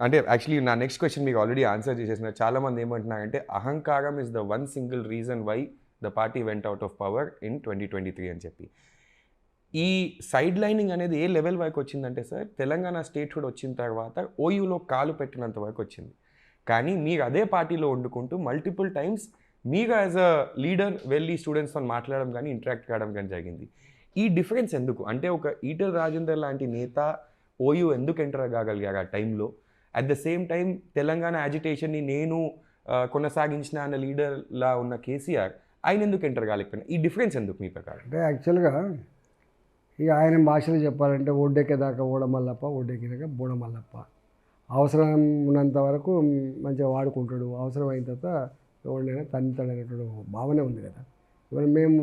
అంటే యాక్చువల్లీ నా next question మీకు ఆల్రెడీ ఆన్సర్ చేసేసిన చాలామంది ఏమంటున్నారంటే అహంకారం is the one single reason why the party went out of power in twenty twenty three అని చెప్పి. ఈ సైడ్ లైనింగ్ అనేది ఏ లెవెల్ వరకు వచ్చిందంటే సార్ తెలంగాణ స్టేట్హుడ్ వచ్చిన తర్వాత ఓయూలో కాలు పెట్టినంత వరకు వచ్చింది. కానీ మీరు అదే పార్టీలో వండుకుంటూ మల్టిపుల్ టైమ్స్ మీరు యాజ్ అ లీడర్ వెళ్ళి స్టూడెంట్స్తో మాట్లాడడం కానీ ఇంటరాక్ట్ కావడం కానీ జరిగింది. ఈ డిఫరెన్స్ ఎందుకు? అంటే ఒక ఈటల్ రాజేందర్ లాంటి నేత ఓయూ ఎందుకు ఎంటర్ కాగలిగారు ఆ టైంలో at the same time Telangana యాజిటేషన్ని నేను కొనసాగించిన అన్న లీడర్లా ఉన్న కేసీఆర్ ఆయన ఎందుకు ఎంటర్ కాలేకపోయినా? ఈ డిఫరెన్స్ ఎందుకు మీ ప్రకారం? అంటే యాక్చువల్గా ఇక ఆయన భాషలో చెప్పాలంటే ఒడ్డెక్కేదాకా ఓడమల్లప్ప ఒడ్డెక్కేదాకా బోడమల్లప్ప. అవసరం ఉన్నంత వరకు మంచిగా వాడుకుంటాడు. అవసరం అయిన తర్వాత ఎవరినైనా తన్నుతాడనేటువంటి భావన ఉంది కదా. ఇవాళ మేము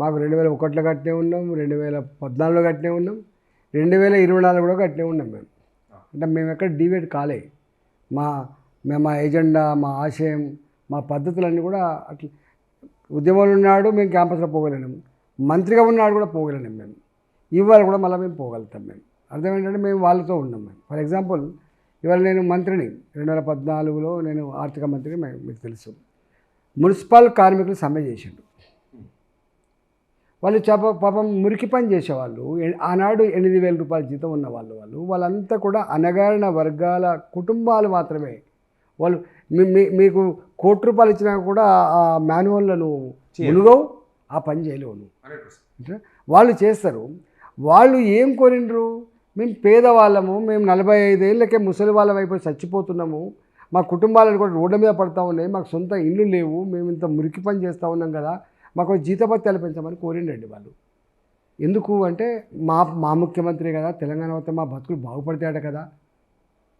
మాకు రెండు వేల ఒకటిలో కట్టినే ఉన్నాం రెండు వేల పద్నాలుగులో కట్టినే ఉన్నాం రెండు వేల ఇరవై నాలుగు కూడా కట్టినే ఉన్నాం మేము. అంటే మేము ఎక్కడ డివేట్ కాలే. మా మా ఎజెండా మా ఆశయం మా పద్ధతులన్నీ కూడా అట్లా ఉద్యమంలో ఉన్నాడు మేము క్యాంపస్లో పోగలేము మంత్రిగా ఉన్నాడు కూడా పోగలేము మేము. ఇవాళ కూడా మళ్ళీ మేము పోగలుగుతాం మేము. అర్థం ఏంటంటే మేము వాళ్ళతో ఉన్నాం మేము. ఫర్ ఎగ్జాంపుల్ ఇవాళ నేను మంత్రిని. రెండు వేల పద్నాలుగులో నేను ఆర్థిక మంత్రిని మీకు తెలుసు. మున్సిపల్ కార్మికులు సమ్మె చేసిండు. వాళ్ళు చేప పాపం మురికి పని చేసేవాళ్ళు. ఆనాడు ఎనిమిది వేల రూపాయల జీతం ఉన్న వాళ్ళు వాళ్ళు. వాళ్ళంతా కూడా అనగారిన వర్గాల కుటుంబాలు మాత్రమే. వాళ్ళు మీకు కోటి రూపాయలు ఇచ్చినా కూడా ఆ మాన్యువల్లను మునుగవు ఆ పని చేయలేవు వాళ్ళు చేస్తారు. వాళ్ళు ఏం కోరిండ్రు మేము పేదవాళ్ళము మేము నలభై ఐదేళ్ళకే ముసలి వాళ్ళం అయిపోయి చచ్చిపోతున్నాము. మా కుటుంబాలను కూడా రోడ్ల మీద పడతా ఉన్నాయి మాకు సొంత ఇల్లు లేవు మేము ఇంత మురికి పని చేస్తూ ఉన్నాం కదా. మాకు జీతభత్యాలు పెంచమని కోరిండండి వాళ్ళు. ఎందుకు అంటే మా మా ముఖ్యమంత్రి కదా తెలంగాణ వస్తే మా బతుకులు బాగుపడతాయట కదా.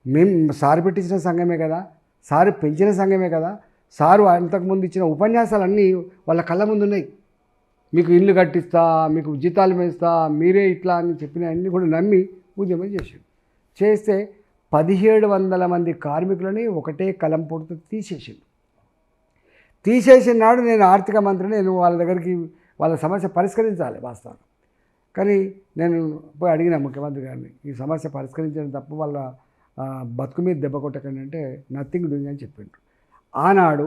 మేము సారు పెట్టించిన సంఘమే కదా సారు పెంచిన సంఘమే కదా సారు అంతకుముందు ఇచ్చిన ఉపన్యాసాలన్నీ వాళ్ళ కళ్ళ ముందు ఉన్నాయి మీకు ఇల్లు కట్టిస్తా మీకు జీతాలు పెంచుతా మీరే ఇట్లా అని చెప్పిన అన్నీ కూడా నమ్మి ఉద్యమం చేశాడు చేస్తే పదిహేడు వందల మంది కార్మికులని ఒకటే కలం పొడుతూ తీసేసిండు తీసేసిన నాడు నేను ఆర్థిక మంత్రిని నేను వాళ్ళ దగ్గరికి వాళ్ళ సమస్య పరిష్కరించాలి వాస్తవం కానీ నేను పోయి అడిగిన ముఖ్యమంత్రి గారిని ఈ సమస్య పరిష్కరించడం తప్ప వాళ్ళ బతుకు మీద దెబ్బ కొట్టకండి అంటే నథింగ్ డూయింగ్ అని చెప్పిండ్రు. ఆనాడు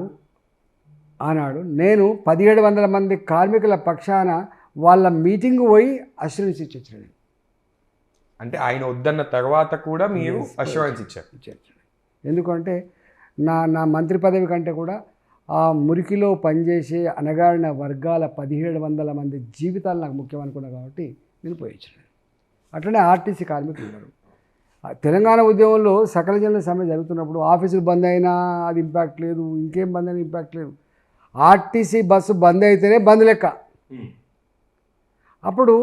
ఆనాడు నేను పదిహేడు వందల మంది కార్మికుల పక్షాన వాళ్ళ మీటింగ్ పోయి అష్యూరెన్స్ ఇచ్చి వచ్చిన అంటే ఆయన వద్దన్న తర్వాత కూడా మీరు అష్యూరెన్స్ ఇచ్చారు. ఎందుకంటే నా నా మంత్రి పదవి కంటే కూడా ఆ మురికిలో పనిచేసే అనగారిన వర్గాల పదిహేడు వందల మంది జీవితాలు నాకు ముఖ్యం అనుకున్నా కాబట్టి నేను పోయించాను అట్లనే ఆర్టీసీ కార్మికులు ఉన్నారు. తెలంగాణ ఉద్యమంలో సకల జనుల సమ్మె జరుగుతున్నప్పుడు ఆఫీసులు బంద్ అయినా అది ఇంపాక్ట్ లేదు ఇంకేం బంద్ అయినా ఇంపాక్ట్ లేదు. ఆర్టీసీ బస్సు బంద్ అయితేనే బంద్ లెక్క. అప్పుడు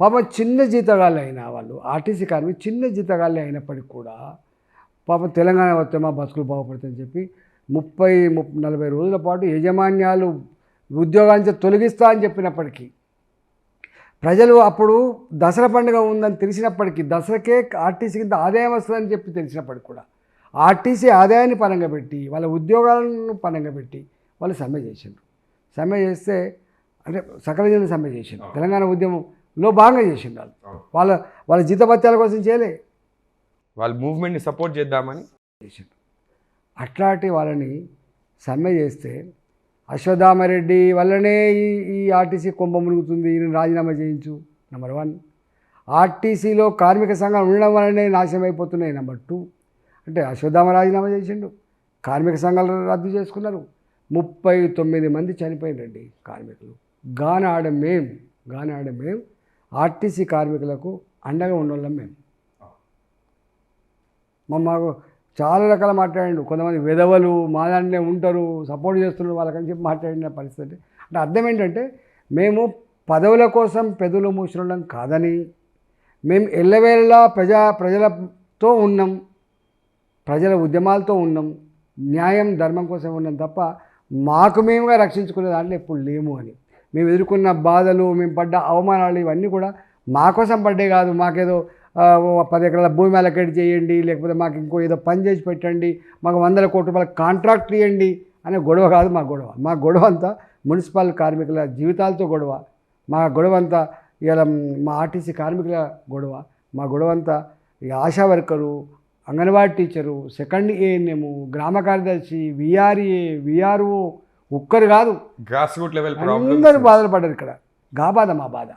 పాపం చిన్న జీతగాళ్ళు అయిన వాళ్ళు ఆర్టీసీ కార్మికులు చిన్న జీతగాళ్ళే అయినప్పటికీ కూడా పాపం తెలంగాణ వస్తే మా బతుకులు బాగుపడతాయని చెప్పి ముప్పై ముప్ నలభై రోజుల పాటు యజమాన్యాలు ఉద్యోగాన్ని తొలగిస్తా అని చెప్పినప్పటికీ ప్రజలు అప్పుడు దసరా పండుగ ఉందని తెలిసినప్పటికీ దసరాకే ఆర్టీసీ కింద ఆదాయం వస్తుందని చెప్పి తెలిసినప్పటికి కూడా ఆర్టీసీ ఆదాయాన్ని పనంగా పెట్టి వాళ్ళ ఉద్యోగాలను పనంగా పెట్టి వాళ్ళు సమ్మె చేసిండ్రు. సమ్మె చేస్తే అంటే సకల జనులు సమ్మె చేసిండ్రు. తెలంగాణ ఉద్యమంలో భాగంగా చేసిండ్రు వాళ్ళు. వాళ్ళ వాళ్ళ జీతభత్యాల కోసం చేయలే. వాళ్ళ మూవ్మెంట్ని సపోర్ట్ చేద్దామని చేసిండ్రు. అట్లాంటి వాళ్ళని సమ్మె చేస్తే అశ్వత్థామరెడ్డి వల్లనే ఈ ఈ ఆర్టీసీ కొంప మునుగుతుంది ఈయన రాజీనామా చేయించు నెంబర్ వన్ ఆర్టీసీలో కార్మిక సంఘాలు ఉండడం వల్లనే నాశనం అయిపోతున్నాయి నెంబర్ టూ అంటే అశ్వత్థామ రాజీనామా చేసిండు కార్మిక సంఘాలు రద్దు చేసుకున్నారు. ముప్పై తొమ్మిది మంది చనిపోయిందండి కార్మికులు. గాన ఆడ మేం గాన ఆడ మేం ఆర్టీసీ కార్మికులకు అండగా ఉండోళ్ళం మేము మా మాకు చాలా రకాల మాట్లాడిండు. కొంతమంది విధవలు మా దాంట్లో ఉంటారు సపోర్ట్ చేస్తున్నారు వాళ్ళకని చెప్పి మాట్లాడిన పరిస్థితి. అంటే అర్థం ఏంటంటే మేము పదవుల కోసం పెదవులు మూసినడం కాదని మేము ఎల్లవేళలా ప్రజా ప్రజలతో ఉన్నాం ప్రజల ఉద్యమాలతో ఉన్నాం న్యాయం ధర్మం కోసం ఉన్నాం తప్ప మాకు మేముగా రక్షించుకునే దాంట్లో ఎప్పుడు లేము అని. మేము ఎదుర్కొన్న బాధలు మేము పడ్డ అవమానాలు ఇవన్నీ కూడా మా కోసం పడ్డే కాదు మాకేదో పది ఎకరాల భూమి అలకేట్ చేయండి లేకపోతే మాకు ఇంకో ఏదో పని చేసి పెట్టండి మాకు వందల కోట్ల రూపాయల కాంట్రాక్ట్ ఇవ్వండి అనే గొడవ కాదు మా గొడవ. మా గొడవ అంతా మున్సిపల్ కార్మికుల జీవితాలతో గొడవ. మా గొడవ అంతా ఇలా మా ఆర్టీసీ కార్మికుల గొడవ. మా గొడవ అంతా ఈ ASHA worker anganwadi teacher second ANM గ్రామ కార్యదర్శి విఆర్ఏ విఆర్ఓ ఒక్కరు కాదు. గ్రాస్ రూట్ లెవెల్ అందరూ బాధలు పడ్డారు ఇక్కడ. గా బాధ మా బాధ.